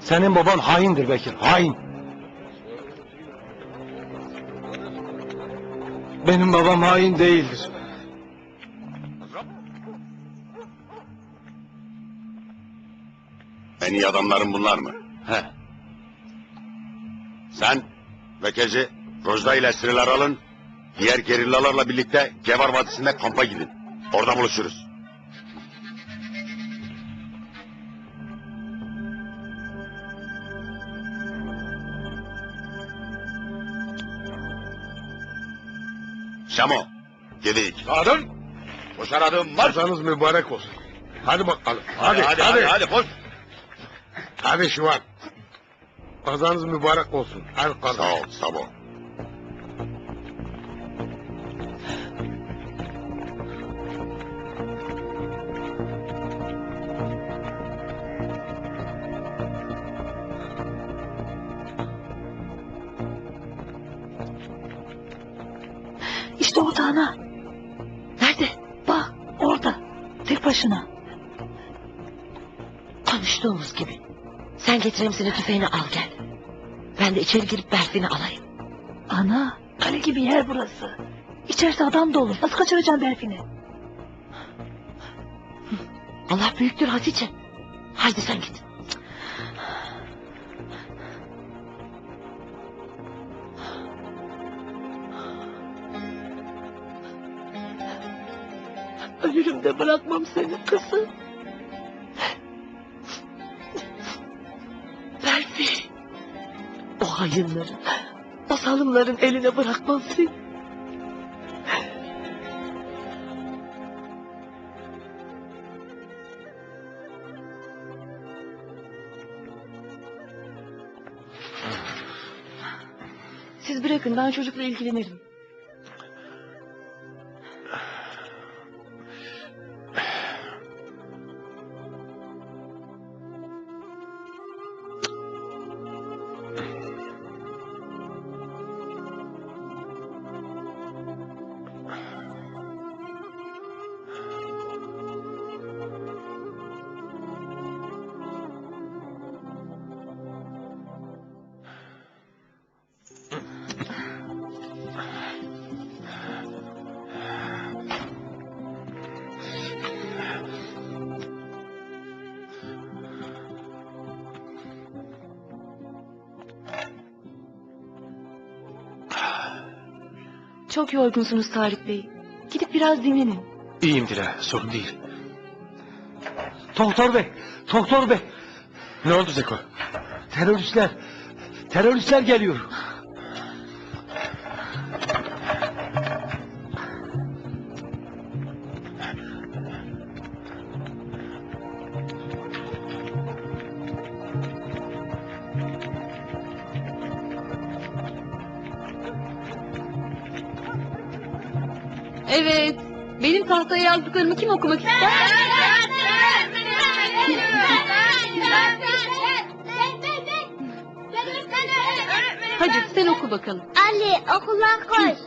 Senin baban haindir Bekir, hain. Benim babam hain değildir. En iyi adamların bunlar mı? He. Sen ve Kezi Rojda ile esirler alın. Diğer gerillalarla birlikte Gevar Vadisi'nde kampa gidin. Orada buluşuruz. Şamo, gidik. Adım. Koşar adım var. Kazanız mübarek olsun. Hadi bakalım. Hadi hadi hadi, hadi, koş. Hadi Şivan. Kazanız mübarek olsun. Hadi kazan. Sağ ol, sağ ana. Nerede? Bak orada. Tek başına. Konuştuğumuz gibi. Sen getiremsini tüfeğini al gel. Ben de içeri girip Berfin'i alayım. Ana kale gibi yer burası. İçerisi adam da olur. Nasıl kaçıracağım Berfin'i? Allah büyüktür Hatice. Haydi sen git. Ölürüm de bırakmam seni kızım. Berfi. O hayınların, o salımların eline bırakmam seni. Siz bırakın ben çocukla ilgilenirim. Çok yorgunsunuz Tarık Bey. Gidip biraz dinlenin. İyiyim Dile, sorun değil. Doktor bey, doktor bey. Ne oldu Zeko? Teröristler, teröristler geliyor. Evet. Benim tahtaya yazdıklarımı kim okumak ister? Hadi sen oku bakalım. Ali okula koş.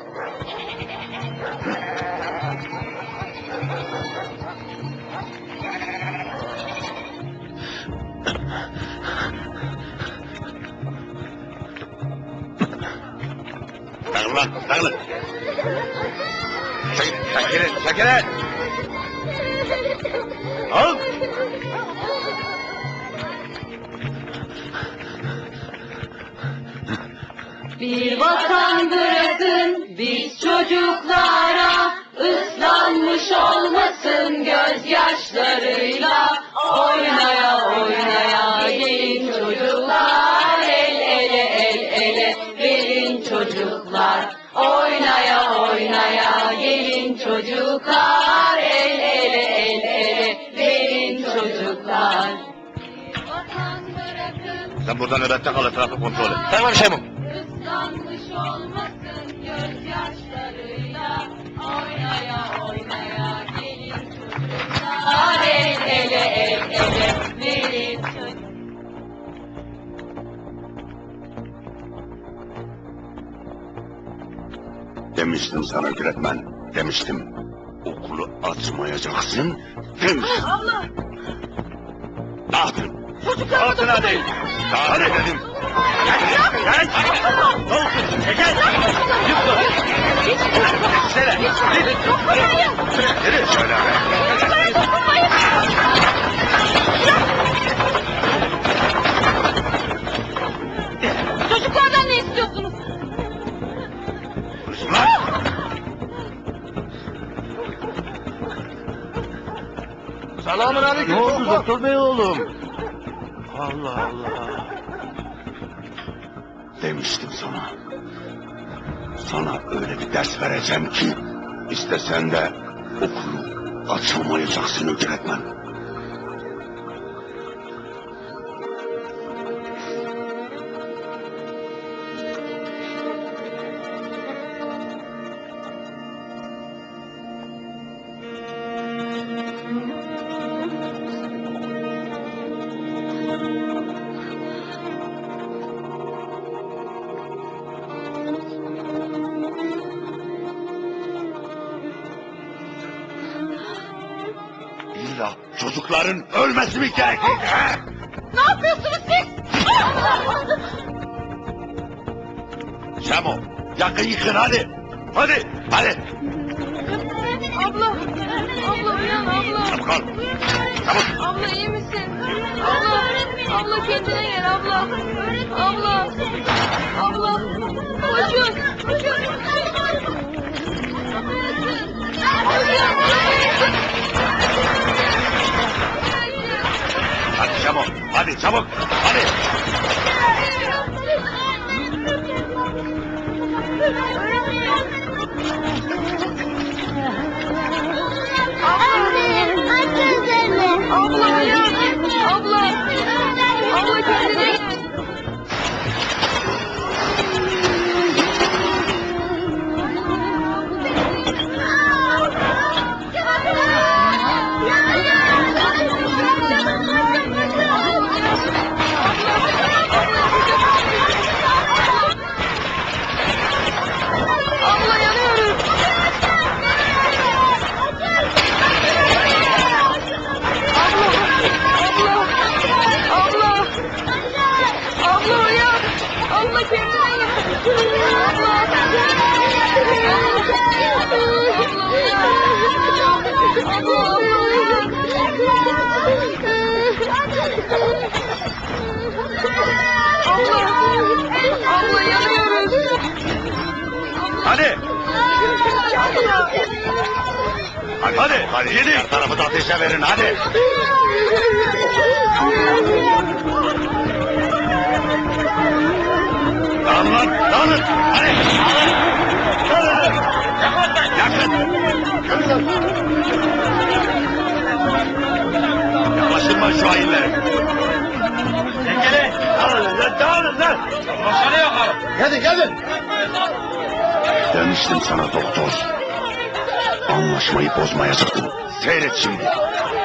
Dağılın dağılın. Çekilin, çekilin. Al. Bir vatan bırakın biz çocuklara ıslanmış olmasın gözyaşlarıyla Sen burada nöbette kal, etrafı kontrol et. Tamam Şemo. Islanmış olmasın gözyaşlarıyla Oynaya oynaya gelin çocuklar El ele el ele verin çocuklar Demiştim sana öğretmen, demiştim. Okulu açmayacaksın, demiştim. Allah! Ne yaptın? Altına değil. Hadi dedim. Gel. Ne olsun? Çekil. Yıkma. Geçsene. Yürü şöyle be. Çocuklardan ne istiyorsunuz? Lan. Selamun aleyküm. Ne oldu doktor bey oğlum? Allah Allah. Demiştim sana. Sana öyle bir ders vereceğim ki istesen de okulu açamayacaksın öğretmen. İlla çocukların ölmesi mi gerekir? he? Ne yapıyorsunuz siz? Şamo yakın yıkın hadi. Hadi hadi. Abla. Abla uyan abla. Çabuk ol. Çabuk. Abla iyi misin? Abla. Abla kendine gel abla. Abla. Abla. Koşun. Koşun. Hadi Şamo hadi çabuk. Hadi. Abla uyan. Abla. Hadi hadi. Hadi yedi. Her tarafı da ateşe verin hadi. Dağılın lan dağılın. Hadi. Dağılın. Yakın. Yakın. Yaklaştırma şu hainleri. Çekil. Dağılın lan. Dağılın lan. Başkanı yakalım. Hadi gelin. Demiştim sana doktor. Anlaşmayı bozmayacaktın. Seyret şimdi.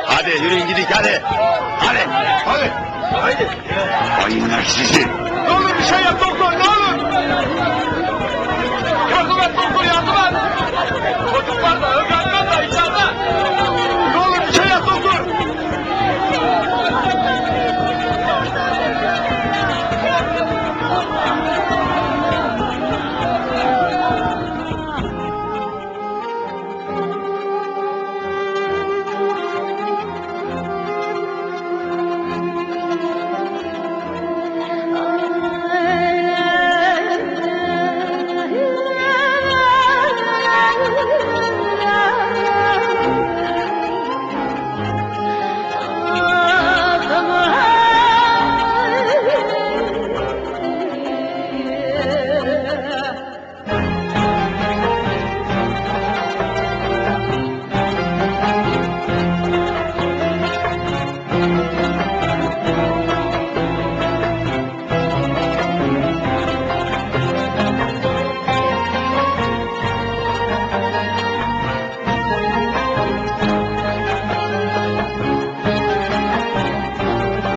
Hadi yürüyün gidin hadi. Hadi. Hadi. Haydi. Hainler sizi. Ne olur bir şey yap